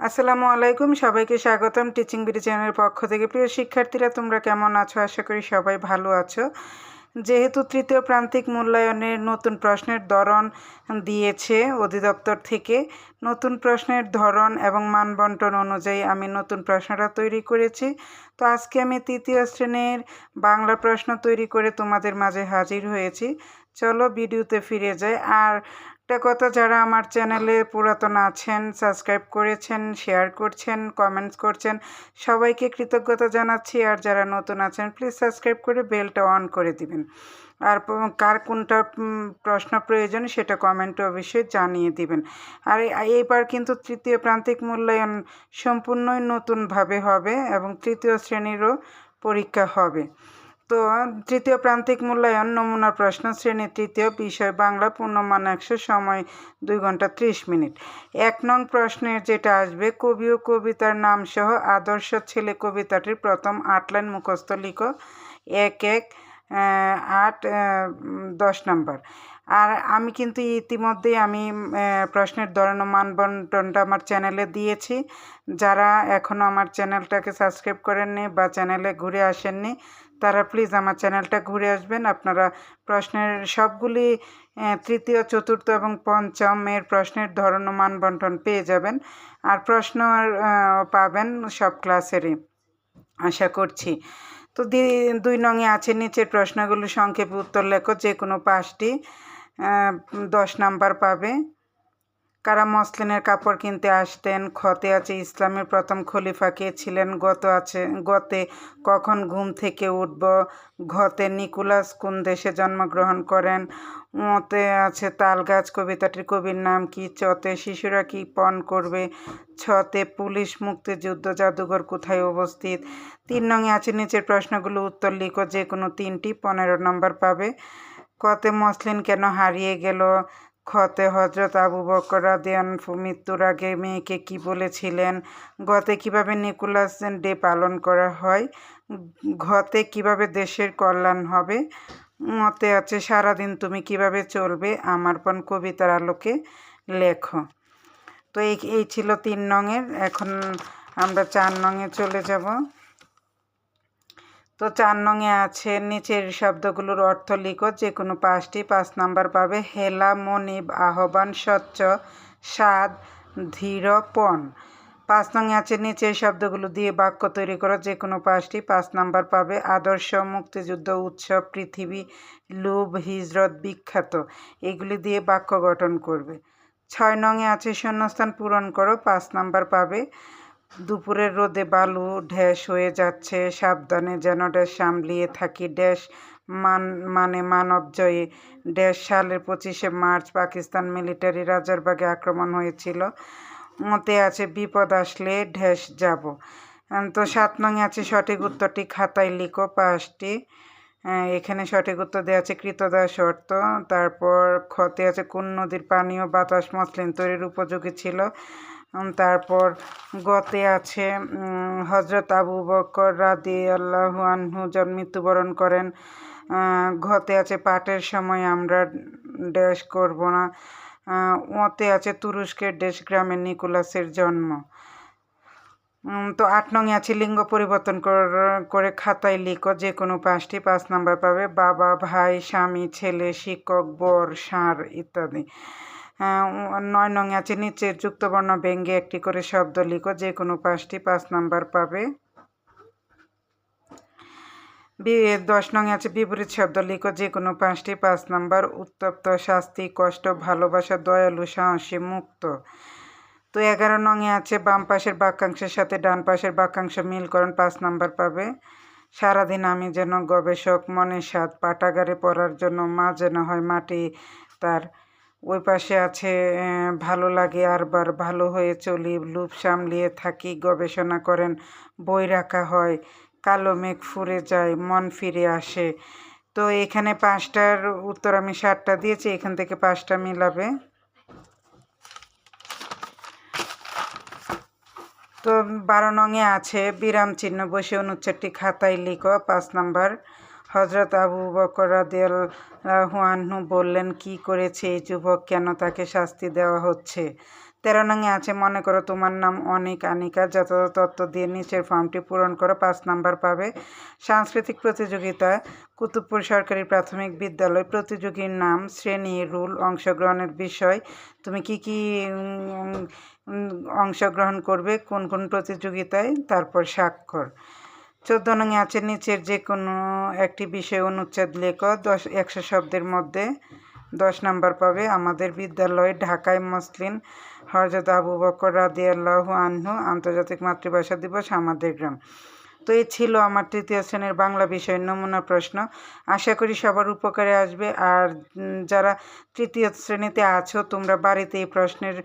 আসসালামু আলাইকুম, সবাইকে স্বাগতম টিচিং বিডি চ্যানেলের পক্ষ থেকে। প্রিয় শিক্ষার্থীরা, তোমরা কেমন আছো? আশা করি সবাই ভালো আছো। যেহেতু তৃতীয় প্রান্তিক মূল্যায়নের নতুন প্রশ্নের ধরন দিয়েছে অধিদপ্তর থেকে, নতুন প্রশ্নের ধরন এবং মানবন্টন অনুযায়ী আমি নতুন প্রশ্নটা তৈরি করেছি। তো আজকে আমি তৃতীয় শ্রেণির বাংলা প্রশ্ন তৈরি করে তোমাদের মাঝে হাজির হয়েছি। চলো ভিডিওতে ফিরে যাই। আর একটা কথা, যারা আমার চ্যানেলে পুরাতন আছেন সাবস্ক্রাইব করেছেন শেয়ার করছেন কমেন্টস করছেন, সবাইকে কৃতজ্ঞতা জানাচ্ছি। আর যারা নতুন আছেন প্লিজ সাবস্ক্রাইব করে বেলটা অন করে দিবেন। আর কার কোনটা প্রশ্ন প্রয়োজন সেটা কমেন্টে অবশ্যই জানিয়ে দিবেন। আর এইবার কিন্তু তৃতীয় প্রান্তিক মূল্যায়ন সম্পূর্ণই নতুনভাবে হবে এবং তৃতীয় শ্রেণীরও পরীক্ষা হবে। তো তৃতীয় প্রান্তিক মূল্যায়ন নমুনা প্রশ্ন শ্রেণি তৃতীয় বিষয়, বাংলা পূর্ণমান একশো সময়, দুই ঘণ্টা ত্রিশ মিনিট। এক নং প্রশ্নের যেটা আসবে, কবি ও কবিতার নাম সহ আদর্শ ছেলে কবিতাটির প্রথম আট লাইন মুখস্থ লিখো। এক এক আট দশ নম্বর। আর আমি কিন্তু ইতিমধ্যেই আমি প্রশ্নের ধরন মানবন্টনটা আমার চ্যানেলে দিয়েছি। যারা এখনও আমার চ্যানেলটাকে সাবস্ক্রাইব করেননি বা চ্যানেলে ঘুরে আসেননি তারা প্লিজ আমার চ্যানেলটা ঘুরে আসবেন। আপনারা প্রশ্নের সবগুলি তৃতীয়, চতুর্থ এবং পঞ্চমের প্রশ্নের ধরন ও মানবন্টন পেয়ে যাবেন। আর প্রশ্ন পাবেন সব ক্লাসেরই আশা করছি। তো দুই নঙে আছে, নিচের প্রশ্নগুলো সংক্ষেপে উত্তর লেখো যে কোনো পাঁচটি দশ নাম্বার পাবে। কারা মসলিনের কাপড় কিনতে আসতেন? খতে আছে ইসলামের প্রথম খলিফা কে ছিলেন? গত আছে, গতে কখন ঘুম থেকে উঠব? ঘতে নিকোলাস কোন দেশে জন্মগ্রহণ করেন? মতে আছে তাল গাছ কবিতাটির কবির নাম কি? চতে শিশুরা কি পণ করবে? ছতে পুলিশ মুক্তিযুদ্ধ জাদুঘর কোথায় অবস্থিত? তিন নঙে আছে নিচের প্রশ্নগুলো, উত্তর লিখো, যে কোনো তিনটি পনেরো নম্বর পাবে। কতে মসলিন কেন হারিয়ে গেল? খতে হজরত আবু বকর রাদিয়ান মৃত্যুর আগে মেয়েকে কি বলেছিলেন? গতে কীভাবে নিকোলাস ডে পালন করা হয়? ঘতে কীভাবে দেশের কল্যাণ হবে? মতে আছে, সারাদিন তুমি কীভাবে চলবে? আমার পণ কবিতার আলোকে লেখো। তো এই এই ছিল তিন নঙের এখন আমরা চার নঙে চলে যাব। তো চার নঙে আছে, নিচের শব্দগুলোর অর্থ লিখো, যে কোনো পাঁচটি, পাঁচ নাম্বার পাবে হেলা, মনিব, আহ্বান, স্বচ্ছ, স্বাদ ধীরপন পাঁচ নঙে আছে, নিচের শব্দগুলো দিয়ে বাক্য তৈরি করো, যে কোনো পাঁচটি, পাঁচ নাম্বার পাবে আদর্শ, মুক্তিযুদ্ধ, উৎসব, পৃথিবী, লুভ, হিজরত, বিখ্যাত। এগুলি দিয়ে বাক্য গঠন করবে। ছয় নঙে আছে, শূন্যস্থান পূরণ করো, পাঁচ নাম্বার পাবে দুপুরের রোদে বালু ঢ্যাস হয়ে যাচ্ছে, সাবধানে যেন ড্যাশ সামলিয়ে থাকি। ড্যাশ মান মানে মানব জয়ী। ড্যাশ সালের পঁচিশে মার্চ পাকিস্তান মিলিটারি রাজারবাগে আক্রমণ হয়েছিল। মতে আছে বিপদ আসলে ঢ্যাস যাব। তো সাত নং আছে সঠিক উত্তরটি খাতায় লিখো পাঁচটি। এখানে সঠিক উত্তর দেওয়া আছে কৃতদাস শর্ত। তারপর ক্ষতে আছে কোন নদীর পানীয় বাতাস মসলিন তৈরির উপযোগী ছিল। তারপর গতে আছে হজরত আবু বকর রাদি আল্লাহু আনহু মৃত্যুবরণ করেন ঘতে আছে পাটের সময় আমরা ড্যাশ করব না ওতে আছে তুরস্কের দেশ গ্রামে নিকোলাসের জন্ম। তো আট নঙে আছে লিঙ্গ পরিবর্তন করে খাতায় লিখো, যে কোনো পাঁচটি, পাঁচ নাম্বার পাবে বাবা, ভাই, স্বামী, ছেলে, শিক্ষক, বর, সার, ইত্যাদি। নয় নঙে আছে, নিচের যুক্তবর্ণ ব্যঙ্গে একটি করে শব্দ লিখো, যে কোনো পাঁচটি পাঁচ নাম্বার পাবে। দশ নঙে আছে, বিপরীত শব্দ লিখো, যে কোনো পাঁচটি পাঁচ নাম্বার, উত্তপ্ত, শাস্তি, কষ্ট, ভালোবাসা, দয়ালু, সাহসী, মুক্ত। তো এগারো নঙে আছে, বাম পাশের বাক্যাংশের সাথে ডান পাশের বাক্যাংশ মিলকরণ পাঁচ নাম্বার পাবে। সারাদিন আমি যেন গবেষক মনে সাত পাটাগারে পড়ার জন্য মা যেন হয় মাটি, তার ওই পাশে আছে ভালো লাগে আরবার, ভালো হয়ে চলি, লুপ সামলিয়ে থাকি, গবেষণা করেন, বই রাখা হয়, কালো মেঘ ফুরে যায়, মন ফিরে আসে। তো এখানে পাঁচটার উত্তর আমি সাতটা দিয়েছি, এখান থেকে পাঁচটা মিলাবে। তো বারো নঙে আছে, বিরাম চিহ্ন, বসে অনুচ্ছেদটি খাতায় লিখো, পাঁচ নাম্বার। হজরত আবু বকর আনহু বললেন, কি করেছে এই যুবক? কেন তাকে শাস্তি দেওয়া হচ্ছে? তেরো নংয়ে আছে, মনে করো তোমার নাম অনেক আনিকা, যথাযথ তত্ত্ব দিয়ে নিচের ফর্মটি পূরণ করো, পাঁচ নাম্বার পাবে সাংস্কৃতিক প্রতিযোগিতা, কুতুবপুর সরকারি প্রাথমিক বিদ্যালয়, প্রতিযোগীর নাম, শ্রেণি, রুল, অংশগ্রহণের বিষয়, তুমি কি কি অংশগ্রহণ করবে, কোন কোন প্রতিযোগিতায়, তারপর স্বাক্ষর। চোদ্দ নং আছে নিচের যে কোনো একটি বিষয় অনুচ্ছেদ লেখো। দশ, একশো শব্দের মধ্যে দশ নাম্বার পাবে, আমাদের বিদ্যালয় ঢাকায় মসলিন হরজত আবু বকর রাদিয়াল্লাহু আনহু আন্তর্জাতিক মাতৃভাষা দিবস, আমাদের গ্রাম। তো এই ছিল আমার তৃতীয় শ্রেণির বাংলা বিষয়ের নমুনা প্রশ্ন। আশা করি সবার উপকারে আসবে। আর যারা তৃতীয় শ্রেণীতে আছো, তোমরা বাড়িতে এই প্রশ্নের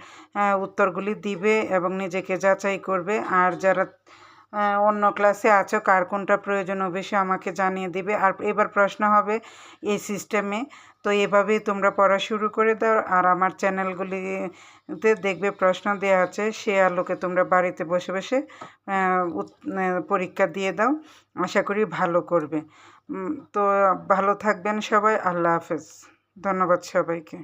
উত্তরগুলি দিবে এবং নিজেকে যাচাই করবে। আর যারা অন্য ক্লাসে আছো, কার কোনটা প্রয়োজন অবশ্যই আমাকে জানিয়ে দিবে। আর এবার প্রশ্ন হবে এই সিস্টেমে তো এভাবেই তোমরা পড়া শুরু করে দাও। আর আমার চ্যানেলগুলিতে দেখবে প্রশ্ন দেওয়া আছে, সে আলোকে তোমরা বাড়িতে বসে বসে পরীক্ষা দিয়ে দাও। আশা করি ভালো করবে। তো ভালো থাকবেন সবাই। আল্লাহ হাফেজ। ধন্যবাদ সবাইকে।